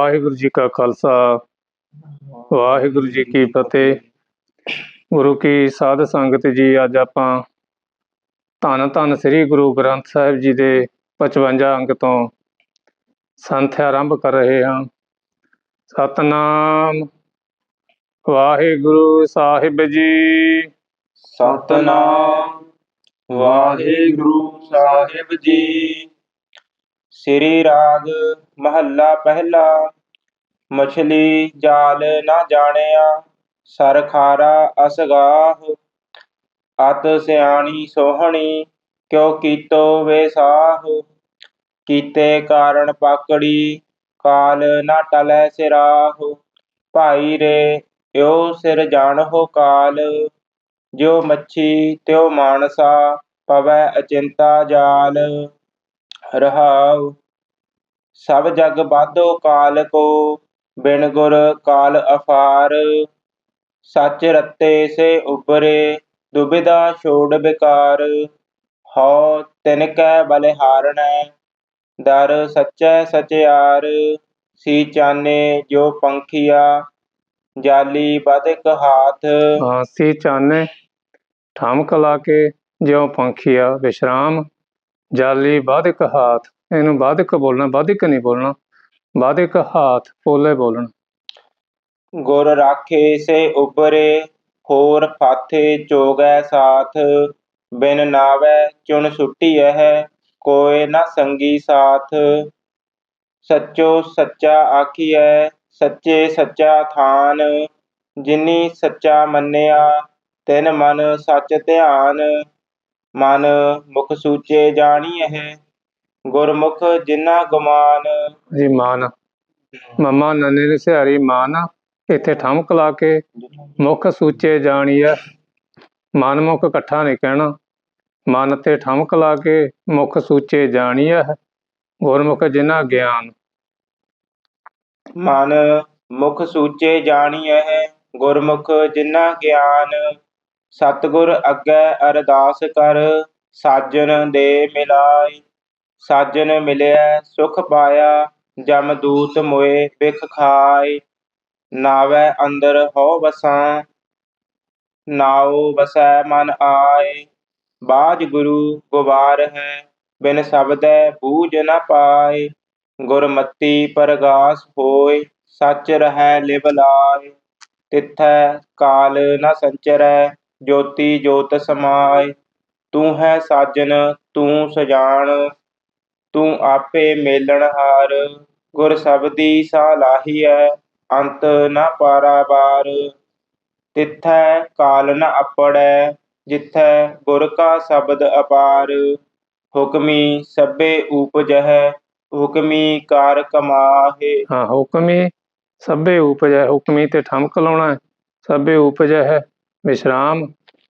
ਵਾਹਿਗੁਰੂ ਜੀ ਕਾ ਖਾਲਸਾ, ਵਾਹਿਗੁਰੂ ਜੀ ਕੀ ਫਤਿਹ। ਗੁਰੂ ਕੀ ਸਾਧ ਸੰਗਤ ਜੀ, ਅੱਜ ਆਪਾਂ ਧੰਨ ਧੰਨ ਸ੍ਰੀ ਗੁਰੂ ਗ੍ਰੰਥ ਸਾਹਿਬ ਜੀ ਦੇ 55 ਅੰਗ ਤੋਂ ਸੰਥਿਆ ਆਰੰਭ ਕਰ ਰਹੇ ਹਾਂ। ਸਤਨਾਮ ਵਾਹਿਗੁਰੂ ਸਾਹਿਬ ਜੀ। ਸਤਨਾਮ ਵਾਹਿਗੁਰੂ ਸਾਹਿਬ ਜੀ। ਸ੍ਰੀ ਰਾਗ ਮਹੱਲਾ ਪਹਿਲਾ, ਮਛਲੀ ਜਾਲ ਨਾ ਜਾਣਿਆ, ਸਰ ਖਾਰਾ ਅਸਗਾਹ, ਅਤ ਸਿਆਣੀ ਸੋਹਣੀ, ਕਿਉ ਕੀਤੋ ਵੇਸਾਹ ਕੀਤੇ ਕਾਰਨ ਪਾਕੜੀ, ਕਾਲ ਨਾ ਟਲੈ ਸਿਰਾਹ, ਭਾਈ ਰੇ ਏਉ ਸਿਰ ਜਾਣਹੁ ਕਾਲ ਜੋ ਮੱਛੀ ਤਿਉ ਮਾਨਸਾ, ਪਵੈ ਅਚਿੰਤਾ ਜਾਲ। ਰਹਾਉ। ਸਭ ਜਗ ਬਾਧੋ ਕਾਲ ਕੋ, ਬਿਨ ਗੁਰ ਕਾਲ ਅਫਾਰ। ਸੱਚ ਰਤੇ ਸੇ ਉਬਰੇ ਦੁਬਿਧਾ ਛੋੜ ਬਿਕਾਰ। ਹਉ ਤਿਨ ਕੈ ਬਲਿਹਾਰਣੈ ਦਰ ਸਚੈ ਸਚਿਆਰ। ਸੀ ਚਾਨੇ ਜੋ ਪੰਖੀਆ, ਜਾਲੀ ਬਦਕ ਹਾਥ। ਹਾਸੀ ਚਾਨੇ ਠਮਕ ਲਾ ਕੇ ਜਿਉ ਪੰਖੀਆ, ਵਿਸ਼ਰਾਮ। ਜਾਲੀ ਬਾਧਕ ਹਾਥ, ਇਹਨੂੰ ਬਾਧਕ ਬੋਲਣਾ ਬਾਧਕ ਨਹੀਂ ਬੋਲਣਾ ਬਾਧਕ ਹਾਥ ਪੋਲੇ ਬੋਲਣਾ। ਗੁਰ ਰਾਖੇ ਸੇ ਉਬਰੇ ਹੋਰ ਫਾਥੇ ਚੋਗੈ ਸਾਥ, ਬਿਨ ਨਾਵੈ ਚੁਣ ਸੁਟੀਐ ਕੋਇ ਨਾ ਸੰਗੀ ਸਾਥ। ਸੱਚੋ ਸੱਚਾ ਆਖੀਐ, ਸੱਚੇ ਸੱਚਾ ਥਾਨ, ਜਿਨੀ ਸੱਚਾ ਮੰਨਿਆ, ਤਿਨ ਮਨ ਸੱਚ ਧਿਆਨ। ਮਨ ਮੁਖ ਸੂਚੇ ਜਾਣੀਐ ਗੁਰਮੁਖ ਜਿਨਾ ਗੁਮਾਨ। ਜੀ ਮਾਨ। ਮਮਾ ਨੰਨੇ ਦੇ ਸਿਹਾਰੀ ਮਾਨ ਇੱਥੇ ਠਮਕ ਲਾ ਕੇ ਮੁਖ ਸੂਚੇ ਜਾਣੀਐ ਮਨ ਮੁਖ ਇਕੱਠਾ ਨਹੀਂ ਕਹਿਣਾ। ਮਨ ਤੇ ਠਮਕ ਲਾ ਕੇ ਮੁਖ ਸੂਚੇ ਜਾਣੀਐ ਗੁਰਮੁਖ ਜਿਨਾ ਗਿਆਨ। ਮਨ ਮੁਖ ਸੂਚੇ ਜਾਣੀਐ ਗੁਰਮੁਖ ਜਿਨਾ ਗਿਆਨ। ਸਤਿਗੁਰ ਅੱਗੇ ਅਰਦਾਸ ਕਰ, ਸਾਜਨ ਦੇ ਮਿਲਾਈ। ਸਾਜਨ ਮਿਲਿਆ, ਸੁਖ ਪਾਇਆ, ਜਮ ਦੂਤ ਮੋਏ ਵਿਖ ਖਾਈ ਨਾਵੈ ਅੰਦਰ ਹੋ ਵਸਾਂ, ਨਾਉ ਵਸੈ ਮਨ ਆਏ। ਬਾਜ ਗੁਰੂ ਗੁਬਾਰ ਹੈ, ਬਿਨ ਸ਼ਬਦੈ ਬੂਝ ਨ ਪਾਏ। ਗੁਰਮਤੀ ਪਰਗਾਸ ਹੋਏ, ਸੱਚ ਰਹੈ ਲਿਵ ਲਾਇ ਤਿਥੈ ਕਾਲ ਨ ਸੰਚਰੈ ਜੋਤੀ ਜੋਤ ਸਮਾਏ, ਤੂੰ ਹੈ ਸਾਜਨ, ਤੂੰ ਸਜਾਣ ਤੂੰ ਆਪੇ ਮੇਲਣ ਹਾਰ, ਗੁਰ ਸਬਦੀ ਸਾਲਾਹੀਐ ਅੰਤ ਨ ਪਾਰਾਵਾਰ ਤਿਥੈ ਕਾਲ ਨ ਅਪੜੈ, ਜਿਥੈ ਗੁਰ ਕਾ ਸ਼ਬਦ ਅਪਾਰ। ਹੁਕਮੀ ਸਭੇ ਊਪਜਹਿ ਹੁਕਮੀ ਕਾਰ ਕਮਾਹੇ। ਹਾਂ, ਹੁਕਮੀ ਸਭੇ ਉਪਜੈ ਹੁਕਮੀ ਤੇ ਠਮਕ ਲਾਉਣਾ ਸਭੇ ਉਪਜੈ ਹੈ ਵਿਸ਼ਰਾਮ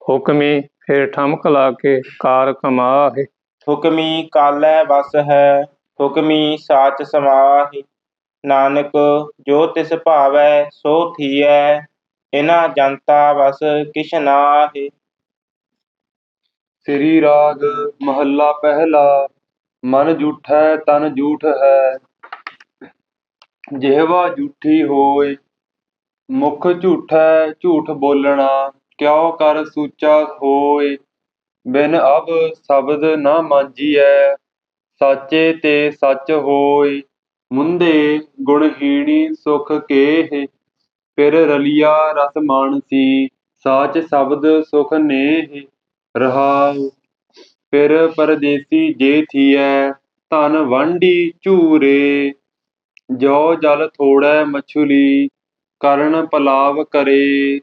ਹੁਕਮੀ ਫਿਰ ਠਮਕ ਲਾ ਕੇ ਕਾਰ ਕਮਾਹੇ। ਹੁਕਮੀ ਕਾਲੈ ਵਸ ਹੈ ਹੁਕਮੀ ਸਾਚ ਸਮਾਹਿ। ਨਾਨਕ ਜੋ ਤਿਸ ਭਾਵੈ ਸੋ ਥੀਐ। ਇਨਾ ਜਨਤਾ ਵਸ ਕਿਛ ਨਾਹਿ। ਸ੍ਰੀ ਰਾਗ ਮਹੱਲਾ ਪਹਿਲਾ ਮਨ ਝੂਠੈ ਤਨ ਝੂਠ ਹੈ। ਜਿਹਵਾ ਝੂਠੀ ਹੋਏ ਮੁਖ ਝੂਠੈ ਝੂਠ ਬੋਲਣਾ। ਕਿਉ ਕਰ ਸੂਚਾ ਹੋਏ, ਬਿਨ ਅਬ ਸ਼ਬਦ ਨਾ ਮਾਂਜੀਐ, ਸਾਚੇ ਤੇ ਸੱਚ ਹੋਏ, ਮੁੰਦੇ ਗੁਣਹੀਣੀ ਸੁਖ ਕੇਹ, ਫਿਰ ਰਲਿਆ ਰਸ ਮਾਨਸੀ, ਸਾਚ ਸ਼ਬਦ ਸੁਖ ਨੇਹ, ਰਹਾਉ, ਫਿਰ ਪਰਦੇਸੀ ਜੇ ਥੀਐ, ਧਨ ਵਾਂਢੀ ਝੂਰੇ ਜੋ ਜਲ ਥੋੜੈ ਮਛੁਲੀ, ਕਰਨ ਪਲਾਵ ਕਰੇ।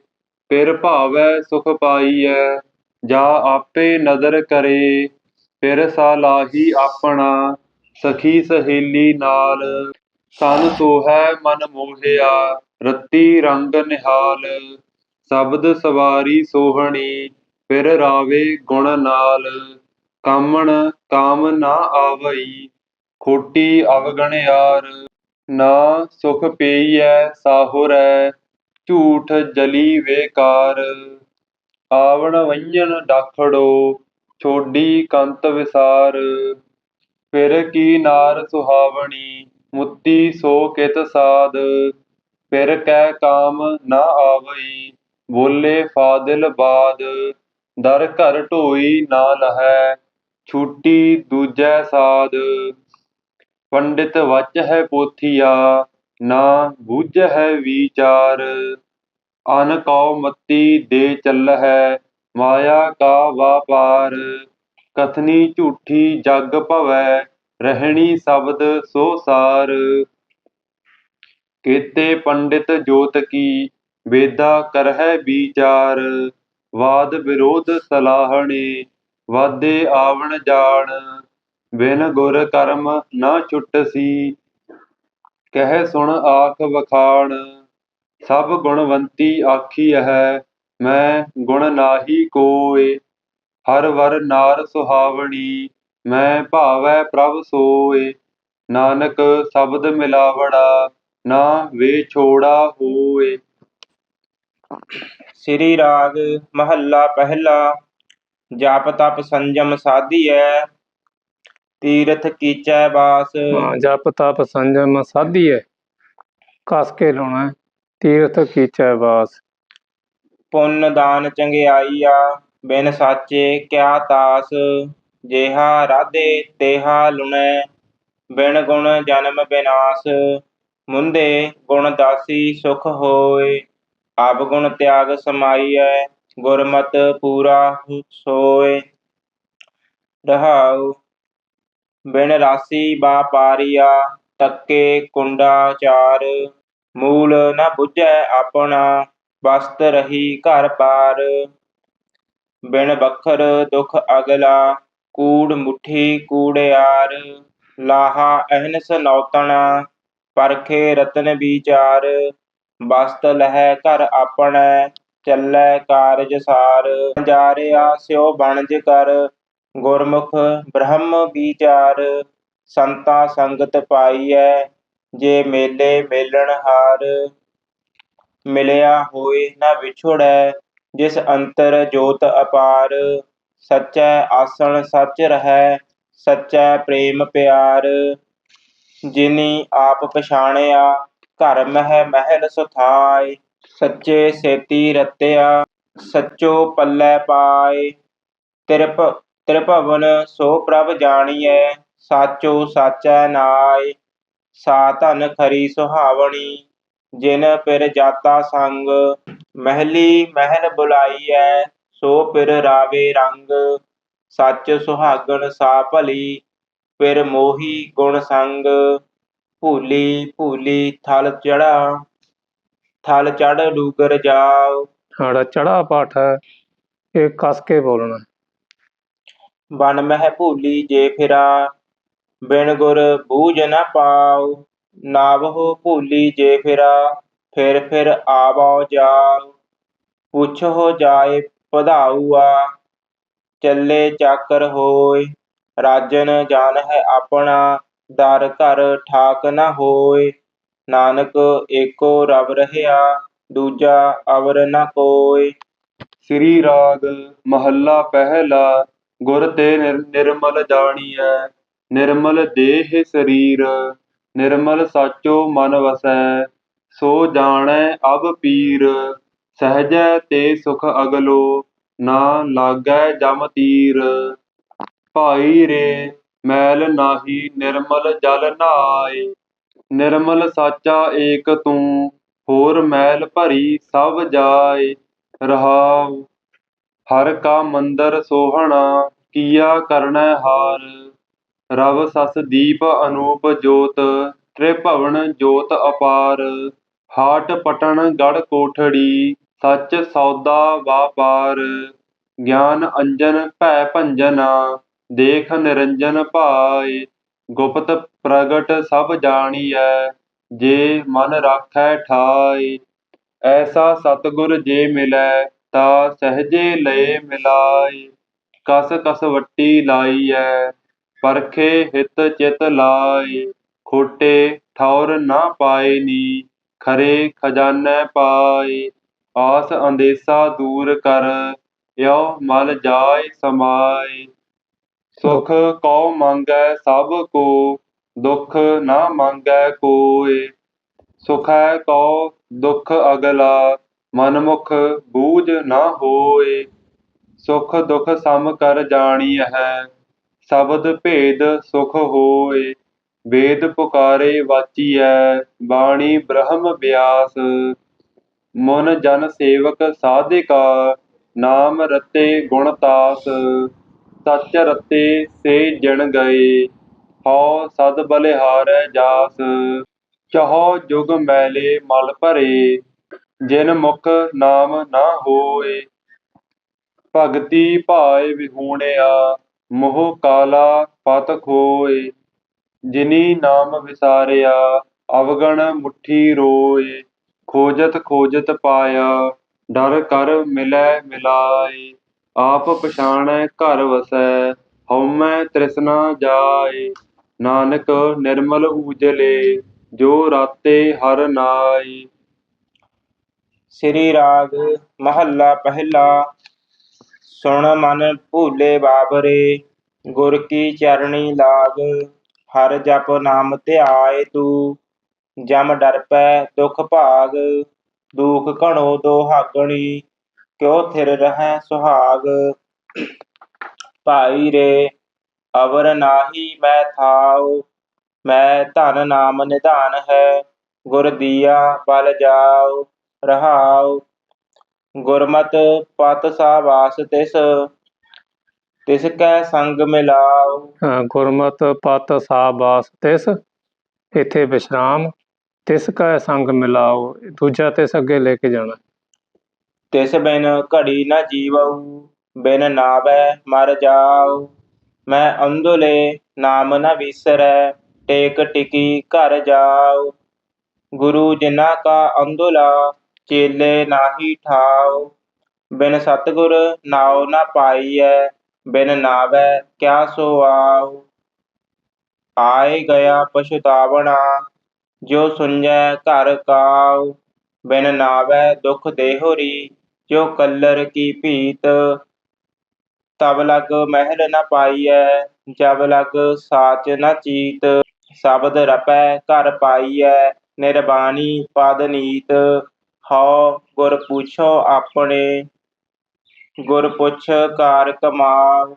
ਫਿਰ ਭਾਵੈ ਸੁਖ ਪਾਈਐ, ਜਾ ਆਪੇ ਨਦਰ ਕਰੇ, ਫਿਰ ਸਾਲਾਹੀ ਆਪਣਾ, ਸਖੀ ਸਹੇਲੀ ਨਾਲ। ਸਨ ਸੋਹੈ ਮਨ ਮੋਹਿਆ, ਰੱਤੀ ਰੰਗ ਨਿਹਾਲ। ਸ਼ਬਦ ਸਵਾਰੀ ਸੋਹਣੀ, ਫਿਰ ਰਾਵੇ ਗੁਣ ਨਾਲ। ਕਾਮਣ ਕਾਮ ਨਾ ਆਵਈ, ਖੋਟੀ ਅਵਗਣ ਯਾਰ। ਨਾ ਸੁਖ ਪਈਐ, ਸਾਹੁਰੈ ਝੂਠ ਜਲੀ ਵੇਕਾਰ। ਆਵਣ ਵੰਜਨ ਡਾਖੜੋ ਛੋਡੀ ਕੰਤ ਵਿਸਾਰ। ਫਿਰ ਕੀ ਨਾਰ ਸੁਹਾਵਣੀ, ਮੁੱਤੀ ਸੋ ਕਿਤ ਸਾਧ ਫਿਰ ਕਹਿ ਕਾਮ ਨਾ ਆਵਈ, ਬੋਲੇ ਫਾਦਿਲ ਬਾਦ। ਦਰ ਘਰ ਢੋਈ ਨਾ ਲਹੈ, ਛੂਟੀ ਦੂਜੈ ਸਾਧ ਪੰਡਿਤ ਵਚ ਹੈ ਪੋਥੀਆ ਨਾ ਬੂਝੈ ਵਿਚਾਰ, ਅਨ ਕਉ ਮਤੀ ਦੇ ਚੱਲਹਿ, ਮਾਇਆ ਕਾ ਵਾਪਾਰ, ਕਥਨੀ ਝੂਠੀ ਜਗ ਭਵੈ, ਰਹਿਣੀ ਸ਼ਬਦ ਸੋ ਸਾਰ। ਕੀਤੇ ਪੰਡਿਤ ਜੋਤ ਕੀ, ਵੇਦਾ ਕਰਹਿ ਵਿਚਾਰ, ਵਾਦ ਵਿਰੋਧ ਸਲਾਹਣੇ, ਵਾਦੇ ਆਵਣ ਜਾਣ, ਬਿਨ ਗੁਰ ਕਰਮ ਨਾ ਛੁਟਸੀ ਕਹਿ ਸੁਣ ਆਖ ਵਖਾਣ, ਸਭ ਗੁਣਵੰਤੀ ਆਖੀ ਹੈ ਮੈਂ ਗੁਣ ਨਾਹੀ ਕੋਏ ਹਰ ਵਰ ਨਾਰ ਸੁਹਾਵਣੀ, ਮੈਂ ਭਾਵੈ ਪ੍ਰਭ ਸੋਏ ਨਾਨਕ ਸ਼ਬਦ ਮਿਲਾਵੜਾ, ਨਾ ਵੇ ਛੋੜਾ ਹੋਏ ਸ੍ਰੀ ਰਾਗ ਮਹੱਲਾ ਪਹਿਲਾ, ਜਾਪ ਤਪ ਸੰਜਮ ਸਾਧੀਐ ਤੀਰਥ ਕੀਚੈ ਬਾਸ ਹਾਂ, ਜਪ ਤਪ ਸੰਜਮ ਸਾਧੀਐ ਕਸ ਕੇ ਲਾਉਣਾ ਹੈ। ਤੀਰਥ ਕੀਚੈ ਵਾਸ। ਪੁੰਨ ਦਾਨ ਚੰਗਿਆਈਆ ਬਿਨ ਸਾਚੇ ਕਿਆ ਤਾਸ। ਜੇਹਾ ਰਾਧੇ ਤੇਹਾ ਲੁਣੈ ਬਿਨ ਗੁਣ ਜਨਮ ਬਿਨਾਸ। ਮੁੰਦੇ ਗੁਣ ਦਾਸੀ ਸੁਖ ਹੋਏ। ਆਪ ਗੁਣ ਤਿਆਗ ਸਮਾਈਐ ਗੁਰਮਤ ਪੂਰਾ ਹੁ- ਸੋਏ ਰਹਾਉ। ਬਿਨ ਰਾਸੀ ਬਾਪਾਰੀਆ ਤੱਕੇ ਕੁੰਡਾ ਚਾਰ, ਮੂਲ ਨਾ ਬੁਝੈ ਆਪਣਾ, ਵਸਤ ਰਹੀ ਘਰ ਪਾਰ। ਬਿਨ ਬਖਰ ਦੁਖ ਅਗਲਾ, ਕੂੜ ਮੁਠੀ ਕੂੜਿਆਰ ਲਾਹਾ ਅਹਨਸ ਨੌਤਣਾ, ਪਰਖੇ ਰਤਨ ਵਿਚਾਰ। ਬਸਤ ਲਹਿ ਘਰ ਆਪਣੈ, ਚੱਲੈ ਕਾਰਜ ਸਾਰ। ਜਾਰਿਆ ਸਿਓ ਬਣਜ ਕਰ ਗੁਰਮੁਖ ਬ੍ਰਹਮ ਵਿਚਾਰ, ਸੰਤਾ ਸੰਗਤ ਪਾਈਐ, ਜੇ ਮੇਲੇ ਮੇਲਣ ਹਾਰ, ਮਿਲਿਆ ਹੋਏ ਨਾ ਵਿਛੜੈ, ਜਿਸ ਅੰਤਰ ਜੋਤ ਅਪਾਰ, ਸਚੈ ਆਸਣ ਸਚ ਰਹੈ, ਸਚੈ ਪ੍ਰੇਮ ਪਿਆਰ, ਜਿਨੀ ਆਪ ਪਛਾਣਿਆ, ਘਰ ਮਹਿ ਮਹਿਲ ਸੁਥਾਇ ਸੱਚੇ ਸੇਤੀ ਰਤਿਆ, ਸੱਚੋ ਪੱਲੇ ਪਾਏ, ਤਿਰਪ ਤ੍ਰਿਭਵਨ, ਸੋ ਪ੍ਰਭ ਜਾਣੀਐ, ਸਾਚੋ ਸਾਚੈ ਨਾਇ, ਸਾ ਧਨ ਖਰੀ ਸੁਹਾਵਣੀ, ਜਿਨ ਪਿਰ ਜਾਤਾ ਸੰਗ, ਮਹਿਲੀ ਮਹਿਲ ਬੁਲਾਈਐ, ਸੋ ਪਿਰ ਰਾਵੇ ਰੰਗ, ਸੱਚ ਸੁਹਾਗਣ ਸਾ ਭਲੀ ਪਿਰ ਮੋਹੀ ਗੁਣ ਸੰਗ, ਭੂਲੀ ਭੂਲੀ ਥਲ ਚੜਾ, ਥਲ ਚੜ ਡੂਗਰ ਜਾਓ। ਸਾਡਾ ਚੜਾ ਪਾਠ ਹੈ, ਇਹ ਕਸ ਕੇ ਬੋਲਣਾ। ਬਨ ਮਹਿ ਭੂਲੀ ਜੇ ਫਿਰਾ, ਬਿਨ ਗੁਰ ਬੂਝ ਨ ਪਾਉ, ਨਾਵਹੁ ਭੂਲੀ ਜੇ ਫਿਰਾ, ਫਿਰ ਫਿਰ ਆਵੋ ਜਾਉ ਪੁੱਛੋ ਜਾਏ ਪਧਾਊਆ ਚੱਲੇ ਚਾਕਰ ਹੋਏ, ਰਾਜਨ ਜਾਣ ਹੈ ਆਪਣਾ, ਦਰ ਘਰ ਠਾਕ ਨਾ ਹੋਏ, ਨਾਨਕ ਏਕੋ ਰਬ ਰਹਿਆ, ਦੂਜਾ ਅਵਰ ਨ ਕੋਇ ਸ੍ਰੀ ਰਾਗ ਮਹੱਲਾ ਪਹਿਲਾ ਗੁਰ ਤੇ ਨਿਰ- ਨਿਰਮਲ ਜਾਣੀਐ, ਨਿਰਮਲ ਦੇਹ ਸਰੀਰ, ਨਿਰਮਲ ਸਾਚੋ ਮਨ ਵਸੈ, ਸੋ ਜਾਣੈ ਅਬ ਪੀਰ, ਸਹਜੈ ਤੇ ਸੁਖ ਅਗਲੋ, ਨਾ ਲਾਗੈ ਜਮ ਤੀਰ। ਭਾਈ ਰੇ, ਮੈਲ ਨਾਹੀ ਨਿਰਮਲ ਜਲ ਨਾਏ, ਨਿਰਮਲ ਸਾਚਾ ਏਕ ਤੂੰ, ਹੋਰ ਮੈਲ ਭਰੀ ਸਭ ਜਾਏ, ਰਹਾਉ ਹਰ ਕਾ ਮੰਦਰ ਸੋਹਣਾ, ਕੀਆ ਕਰਨੈ ਹਾਰ। ਰਵ ਸਸ ਦੀਪ ਅਨੂਪ ਜੋਤ, ਤ੍ਰਿਭਵਨ ਜੋਤ ਅਪਾਰ। ਹਾਟ ਪਟਣ ਗੜ ਕੋਠੜੀ, ਸੱਚ ਸੌਦਾ ਵਾਪਾਰ। ਗਿਆਨ ਅੰਜਨ ਭੈ ਭੰਜਨਾ, ਦੇਖ ਨਿਰੰਜਨ ਭਾਏ। ਗੁਪਤ ਪ੍ਰਗਟ ਸਭ ਜਾਣੀਐ, ਜੇ ਮਨ ਰਾਖੈ ਠਾਏ। ਐਸਾ ਸਤਿਗੁਰ ਜੇ ਮਿਲੈ ਤਾ ਸਹਿਜੇ ਲਏ ਮਿਲਾਈ ਕਸ ਕਸ ਵੱਟੀ ਐ ਪਰਖੇ ਹਿਤ ਚਿਤ ਲਾਈ ਖੋਟੇ ਠੌਰ ਨਾ ਪਾਏ ਨੀ, ਖਰੇ ਖਜਾਨੇ ਪਾਈ ਆਸ ਅੰਦੇਸਾ ਦੂਰ ਕਰ ਯੋ ਮਲ ਜਾਏ ਸਮਾਏ। ਸੁਖ ਕਉ ਮੰਗੈ ਸਭ ਕੋ, ਦੁੱਖ ਨਾ ਮੰਗੈ ਕੋਇ ਸੁਖੈ ਕਉ ਦੁਖ ਅਗਲਾ ਮਨਮੁਖ ਬੂਝ ਨਾ ਹੋਏ, ਸੁਖ ਦੁਖ ਸਮ ਕਰ ਜਾਣੀਐ, ਸ਼ਬਦ ਭੇਦ ਸੁਖ ਹੋਏ, ਵੇਦ ਪੁਕਾਰੇ ਵਾਚੀਐ, ਬਾਣੀ ਬ੍ਰਹਮ ਵਿਆਸ ਮਨ ਜਨ ਸੇਵਕ ਸਾਧਿਕਾ, ਨਾਮ ਰਤੇ ਗੁਣ ਤਾਸ, ਸੱਚ ਰਤੇ ਸੇ ਜਣ ਗਏ, ਹਉ ਸਦ ਬਲਿਹਾਰੈ ਜਾਸ, ਚਹੋ ਜੁਗ ਮੈਲੇ ਮਲ ਭਰੇ ਜਿਨ ਮੁਖ ਨਾਮ ਨਾ ਹੋਏ, ਭਗਤੀ ਭਾਏ ਵਿਹੂਣਿਆ, ਮੋਹ ਕਾਲਾ ਪਤ ਖੋਏ, ਜਿਨੀ ਨਾਮ ਵਿਸਾਰਿਆ, ਅਵਗਣ ਮੁਠੀ ਰੋਏ, ਖੋਜਤ ਖੋਜਤ ਪਾਇਆ, ਡਰ ਕਰ ਮਿਲੈ ਮਿਲਾਏ, ਆਪ ਪਛਾਣੈ ਘਰ ਵਸੈ, ਹਉਮੈ ਤ੍ਰਿਸ਼ਨਾ ਜਾਏ, ਨਾਨਕ ਨਿਰਮਲ ਊਜਲੇ, ਜੋ ਰਾਤੇ ਹਰ ਨਾਈ ਸ੍ਰੀ ਰਾਗ ਮਹੱਲਾ ਪਹਿਲਾ। ਸੁਣ ਮਨ ਭੂਲੇ ਬਾਬਰੇ, ਗੁਰ ਕੀ ਚਰਣੀ ਲਾਗ, ਹਰ ਜਪ ਨਾਮ ਧਿਆਏ ਤੂੰ। ਜਮ ਡਰ ਪੈ ਦੁਖ ਭਾਗ, ਦੁਖ ਘਣੋ ਦੋਹਾਗਣੀ, ਕਿਉ ਥਿਰ ਰਹੈ ਸੁਹਾਗ। ਭਾਈ ਰੇ, ਅਵਰ ਨਾਹੀ ਮੈਂ ਥਾਉ, ਮੈਂ ਧਨ ਨਾਮ ਨਿਧਾਨ ਹੈ, ਗੁਰ ਦੀਆ ਬਲ ਜਾਉ। ਰਹਾਉ ਗੁਰਮਤਿ ਪਤ ਸਾਵਾਸ ਤਿਸ ਤਿਸ ਕੈ ਸੰਗ ਮਿਲਾਉ। ਅ, ਗੁਰਮਤ ਪਤ ਸਾਬਾਸ ਤਿਸ ਇੱਥੇ ਵਿਸ਼ਰਾਮ ਤਿਸ ਕਾ ਸੰਗ ਮਿਲਾਓ ਦੂਜਾ ਤਿਸ ਅੱਗੇ ਲੈ ਕੇ ਜਾਣਾ। ਤਿਸ ਬਿਨ ਘੜੀ ਨ ਜੀਵਉ ਬਿਨ ਨਾਵੈ ਮਰ ਜਾਉ। ਮੈਂ ਅੰਧੁਲੇ ਨਾਮ ਨ ਵਿਸਰੈ ਟੇਕ ਟਿਕੀ ਘਰ ਜਾਉ। ਗੁਰੂ ਜਿਨਾ ਕਾ ਅੰਧੁਲਾ ਚੇਲੇ ਨਾਹੀ ਠਾਉ, ਬਿਨ ਸਤਗੁਰ ਨਾਉ ਨ ਪਾਈਐ, ਬਿਨ ਨਾਵੈ ਕਿਆ ਸੋ ਆਉ ਆਏ ਗਿਆ ਪਛਤਾਵਣਾ, ਜੋ ਸੁਣਜੈ ਘਰ ਕਾਉ, ਬਿਨ ਨਾਵੈ ਦੁਖ ਦੇਹੁਰੀ ਜੋ ਕੱਲਰ ਕੀ ਭੀਤ। ਤਬ ਲਗ ਮਹਿਲ ਨ ਪਾਈਐ ਜਬ ਲਗ ਸਾਚ ਨ ਚੀਤ। ਸ਼ਬਦ ਰਪੈ ਘਰ ਪਾਈਐ, ਨਿਰਬਾਣੀ ਪਦ ਨੀਤ। ਹਉ, ਗੁਰ ਪੁੱਛੋ ਆਪਣੇ। ਗੁਰ ਪੁੱਛ ਕਾਰ ਕਮਾਉ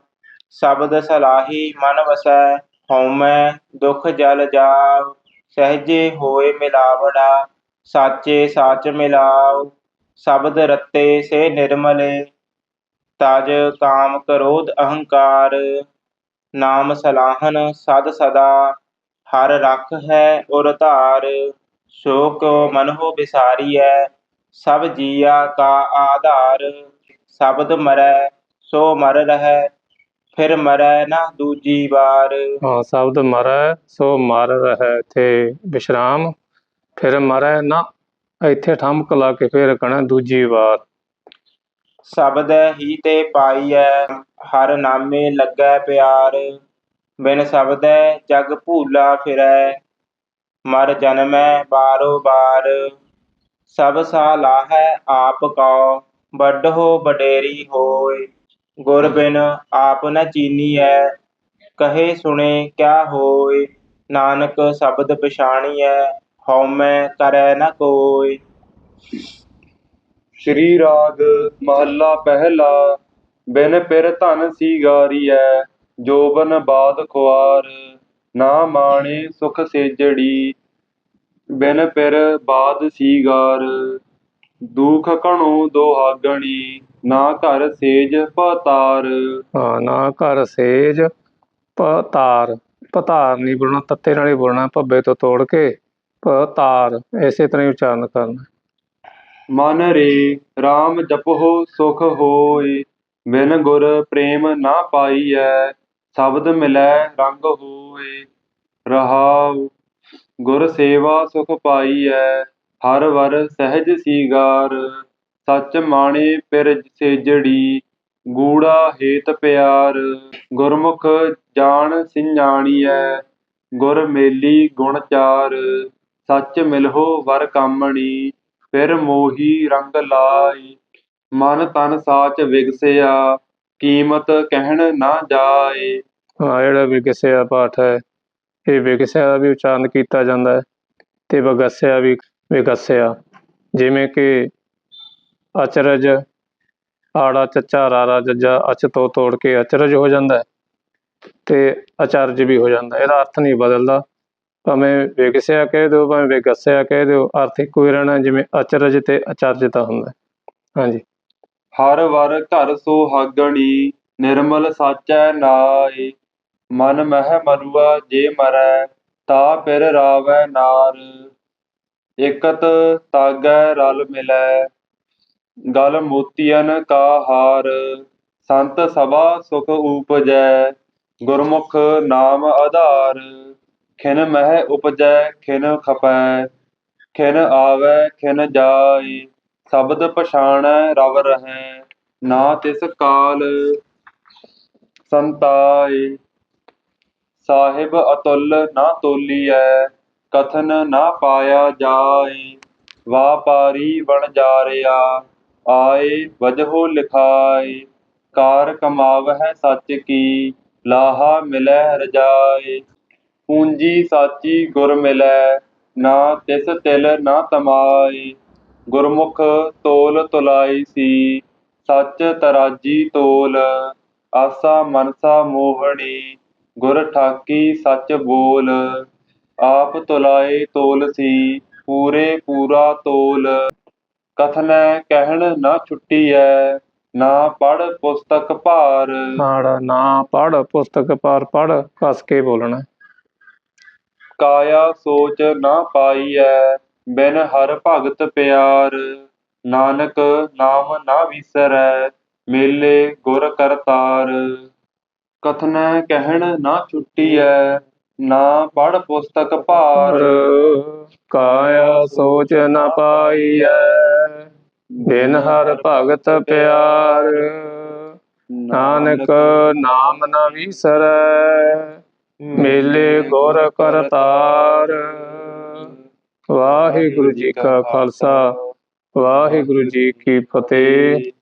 ਸ਼ਬਦ ਸਲਾਹੀ ਮਨ ਵਸੈ, ਹਉਮੈ ਦੁਖ ਜਲ ਜਾਉ ਸਹਜੇ ਹੋਏ ਮਿਲਾਵੜਾ, ਸਾਚੇ ਸਾਚ ਮਿਲਾਉ ਸ਼ਬਦ ਰਤੇ ਸੇ ਨਿਰਮਲੇ, ਤਜ ਕਾਮ ਕਰੋਧ ਅਹੰਕਾਰ। ਨਾਮ ਸਲਾਹਨ ਸਦ ਸਦਾ, ਹਰ ਰਖ ਹੈ ਉਰ ਧਾਰ। ਸੋ ਕੋ ਮਨਹੁ ਵਿਸਾਰੀਐ ਸਭ ਜੀਆ ਕਾ ਆਧਾਰ ਸ਼ਬਦ ਮਰੈ ਸੋ ਮਰ ਰਹੈ ਫਿਰ ਮਰੈ ਨਾ ਦੂਜੀ ਵਾਰ। ਹਾਂ ਸ਼ਬਦ ਮਰੈ ਸੋ ਮਰ ਰਹਿ ਇੱਥੇ ਵਿਸ਼ਰਾਮ ਫਿਰ ਮਰੈ ਨਾ ਇੱਥੇ ਠਮਕ ਲਾ ਕੇ ਫਿਰ ਕਹਣਾ ਦੂਜੀ ਵਾਰ। ਸ਼ਬਦ ਹੀ ਤੇ ਪਾਈਐ ਹਰ ਨਾਮੇ ਲੱਗੈ ਪਿਆਰ ਬਿਨ ਸ਼ਬਦੈ ਜਗ ਭੂਲਾ ਫਿਰੈ ਮਰ ਜਨਮੈ ਬਾਰੋ ਬਾਰ। ਸਭ ਸਾਲਾਹੈ ਆਪ ਕਉ ਹੋ ਵਡੇਰੀ ਹੋਏ ਗੁਰ ਬਿਨ ਆਪ ਨ ਚੀਨੀਐ, ਕਹੇ ਸੁਣੇ ਕਿਆ ਹੋਏ ਨਾਨਕ ਸ਼ਬਦ ਪਛਾਣੀਐ, ਹਉਮੈ ਕਰੈ ਨ ਕੋਇ। ਸ਼੍ਰੀ ਰਾਗ ਮਹੱਲਾ ਪਹਿਲਾ, ਬਿਨ ਪਿਰ ਧਨ ਸੀਗਾਰੀਐ, ਜੋਬਨ ਬਾਦ ਖੁਆਰ। ਨਾ ਮਾਣੇ ਸੁਖ ਸੇਜੜੀ ਬਿਨ ਪਿਰ ਬਾਦ ਸੀਗਾਰ ਦੁਖ ਘਣੋ ਦੋਹਾਗਣੀ ਨਾ ਘਰ ਸੇਜ ਪਤਾਰ ਹਾਂ ਨਾ ਘਰ ਸੇਜ ਪਤਾਰ ਪਤਾਰ ਨਹੀਂ ਬੋਲਣਾ ਤੱਤੇ ਨਾਲ ਬੋਲਣਾ ਭੱਬੇ ਤੋਂ ਤੋੜ ਕੇ ਪਤਾਰ ਇਸੇ ਤਰ੍ਹਾਂ ਹੀ ਉਚਾਰਨ ਕਰਨਾ। ਮਨ ਰੇ RAM ਜਪਹੁ ਸੁਖ ਹੋਏ ਬਿਨ ਗੁਰ ਪ੍ਰੇਮ ਨਾ ਪਾਈਐ ਸ਼ਬਦ ਮਿਲੈ ਰੰਗ ਹੋਏ ਰਹਾਉ ਗੁਰ ਸੇਵਾ ਸੁਖ ਪਾਈਐ, ਹਰ ਵਰ ਸਹਿਜ ਸੀਗਾਰ, ਸੱਚ ਮਾਣੇ ਪਿਰ ਸੇਜੜੀ, ਗੂੜਾ ਹੇਤ ਪਿਆਰ, ਗੁਰਮੁਖ ਜਾਣ ਸਿഞ്ഞਾਣੀਐ ਗੁਰ ਮੇਲੀ ਗੁਣ ਚਾਰ, ਸੱਚ ਮਿਲਹੋ ਵਰ ਕਾਮਣੀ, ਫਿਰ ਮੋਹੀ ਰੰਗ ਲਾਈ, ਮਨ ਤਨ ਸਾਚ ਵਿਗਸਿਆ, ਕੀਮਤ ਕਹਿਣ ਨਾ ਜਾਏ। ਹਾਂ, ਜਿਹੜਾ ਵੀ ਪਾਠ ਹੈ ਇਹ ਵਿਗਸਿਆ ਦਾ ਵੀ ਉਚਾਰਨ ਕੀਤਾ ਜਾਂਦਾ ਹੈ ਤੇ ਵਗਸਿਆ ਵੀ, ਵਿਗਸਿਆ। ਜਿਵੇਂ ਕਿ ਅਚਰਜ ਆੜਾ ਚੱਚਾ, ਰਾਰਾ ਜੱਜਾ, ਅਚ ਤੋਂ ਤੋੜ ਕੇ ਅਚਰਜ ਹੋ ਜਾਂਦਾ ਹੈ ਤੇ ਅਚਰਜ ਵੀ ਹੋ ਜਾਂਦਾ ਇਹਦਾ ਅਰਥ ਨਹੀਂ ਬਦਲਦਾ। ਭਾਵੇਂ ਵਿਗਸਿਆ ਕਹਿ ਦਿਓ, ਭਾਵੇਂ ਵਿਗਸਿਆ ਕਹਿ ਦਿਓ, ਅਰਥ ਇੱਕੋ ਹੀ ਰਹਿਣਾ ਜਿਵੇਂ ਅਚਰਜ ਤੇ ਅਚਰਜ ਤਾਂ ਹੁੰਦਾ ਹਾਂਜੀ। ਹਰ ਵਰ ਘਰ ਸੋ ਸੁਹਾਗਣੀ ਨਿਰਮਲ ਸਾਚੈ ਨਾਏ। ਮਨ ਮਹਿ ਮਰੁਆ, ਜੇ ਮਰੈ, ਤਾ ਪਿਰ ਰਾਵੈ ਨਾਰ। ਇਕਤ ਤਾਗੈ ਰਲ ਮਿਲੈ, ਗਲ ਮੋਤੀਅਨ ਕਾ ਹਾਰ। ਸੰਤ ਸਭਾ ਸੁਖ ਊਪਜੈ, ਗੁਰਮੁਖ ਨਾਮ ਆਧਾਰ। ਖਿਨ ਮਹਿ ਉਪਜੈ, ਖਿਨ ਖਪੈ, ਖਿਨ ਆਵੈ, ਖਿਨ ਜਾਏ। ਸ਼ਬਦ ਪਛਾਣੈ, ਰਵ ਰਹੈ, ਨਾ ਤਿਸ ਕਾਲ ਸੰਤਾਏ। ਸਾਹਿਬ ਅਤੁਲ ਨਾ ਤੋਲੀਐ, ਕਥਨ ਨਾ ਪਾਇਆ ਜਾਏ, ਵਾਪਾਰੀ ਬਣ ਜਾ ਜਾਰਿਆ ਆਏ ਵਜਹੋ ਲਿਖਾਏ, ਕਾਰ ਕਮਾਵਹਿ ਸੱਚ ਕੀ, ਲਾਹਾ ਮਿਲੈ ਰਜਾਏ, ਪੂੰਜੀ ਸਾਚੀ ਗੁਰ ਮਿਲੈ, ਨਾ ਤਿਸ ਤਿਲ ਨਾ ਤਮਾਏ, ਗੁਰਮੁਖ ਤੋਲ ਤੁਲਾਈ ਸੀ, ਸੱਚ ਤਰਾਜੀ ਤੋਲ, ਆਸਾ ਮਨਸਾ ਮੋਹਣੀ ਗੁਰ ਠਾਕੀ ਸੱਚ ਬੋਲ ਆਪ ਤੁਲਾਏ ਤੋਲ ਸੀ ਪੂਰੇ ਪੂਰਾ ਤੋਲ। ਕਥਨੈ ਕਹਿਣ ਨਾ ਛੁੱਟੀਐ ਨਾ ਪੜ ਪੁਸਤਕ ਭਾਰ। ਆੜਾ ਨਾ ਪੜ ਪੁਸਤਕ ਪਰ ਪੜ ਕਸ ਕੇ ਬੋਲਣਾ। ਕਾਇਆ ਸੋਚ ਨਾ ਪਾਈਐ ਬਿਨ ਹਰ ਭਗਤ ਪਿਆਰ। ਨਾਨਕ ਨਾਮ ਨਾ ਵਿਸਰੈ ਮੇਲੇ ਗੁਰ ਕਰਤਾਰ। ਕਥਨੈ ਕਹਿਣ ਨਾ ਛੁੱਟੀਐ, ਨਾ ਪੜ ਪੁਸਤਕ ਭਾਰ। ਕਾਇਆ ਸੋਚ ਨ ਪਾਈਐ, ਬਿਨ ਹਰ ਭਗਤ ਪਿਆਰ। ਨਾਨਕ ਨਾਮ ਨ ਵਿਸਰੈ, ਮੇਲੇ ਗੁਰ ਕਰਤਾਰ। ਵਾਹਿਗੁਰੂ ਜੀ ਕਾ ਖਾਲਸਾ, ਵਾਹਿਗੁਰੂ ਜੀ ਕੀ ਫਤਿਹ।